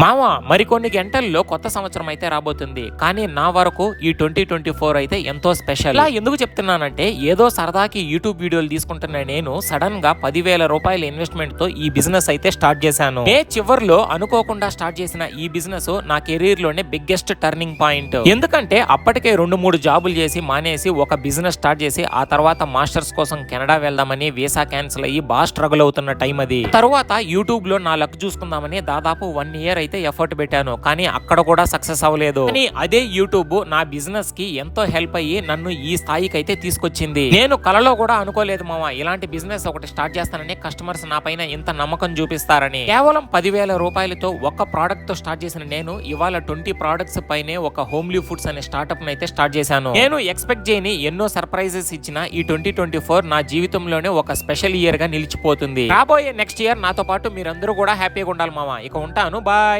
మామ మరికొన్ని గంటల్లో కొత్త సంవత్సరం అయితే రాబోతుంది. కానీ నా వరకు ఈ ట్వంటీ ట్వంటీ ఫోర్ అయితే ఎంతో స్పెషల్. ఇలా ఎందుకు చెప్తున్నానంటే ఏదో సరదాకి యూట్యూబ్ వీడియోలు తీసుకుంటున్న నేను సడన్గా పదివేల రూపాయల ఇన్వెస్ట్మెంట్తో ఈ బిజినెస్ అయితే స్టార్ట్ చేశాను. మే చివర్లో అనుకోకుండా స్టార్ట్ చేసిన ఈ బిజినెస్ నా కెరీర్లోనే బిగ్గెస్ట్ టర్నింగ్ పాయింట్. ఎందుకంటే అప్పటికే రెండు మూడు జాబులు చేసి మానేసి ఒక బిజినెస్ స్టార్ట్ చేసి ఆ తర్వాత మాస్టర్స్ కోసం కెనడా వెళ్దామని వీసా క్యాన్సిల్ అయ్యి బాగా స్ట్రగుల్ అవుతున్న టైం అది. తర్వాత యూట్యూబ్లో నా లక్ చూసుకుందామని దాదాపు వన్ ఇయర్ అయితే ఎఫర్ట్ పెట్టాను కానీ అక్కడ కూడా సక్సెస్ అవ్వలేదు. కానీ అదే యూట్యూబ్ నా బిజినెస్కి ఎంతో హెల్ప్ అయ్యి నన్ను ఈ స్థాయికి అయితే తీసుకొచ్చింది. నేను కలలో కూడా అనుకోలేదు మామ ఇలాంటి బిజినెస్ ఒకటి స్టార్ట్ చేస్తానని కస్టమర్స్ నా పైన ఇంత నమ్మకం చూపిస్తారని. కేవలం పదివేల రూపాయలతో ఒక ప్రోడక్ట్తో స్టార్ట్ చేసిన నేను ఇవాళ ట్వంటీ ప్రోడక్ట్స్ పైనే ఒక హోమ్లీ ఫుడ్స్ అనే స్టార్ట్అప్ అయితే స్టార్ట్ చేశాను. నేను ఎక్స్పెక్ట్ చేయని ఎన్నో సర్ప్రైజెస్ ఇచ్చిన ఈ ట్వంటీ ట్వంటీ ఫోర్ నా జీవితంలోనే ఒక స్పెషల్ ఇయర్గా నిలిచిపోతుంది. రాబోయే నెక్స్ట్ ఇయర్ నాతో పాటు మీరందరూ కూడా హ్యాపీగా ఉండాలి మామ. ఇక ఉంటాను. బాయ్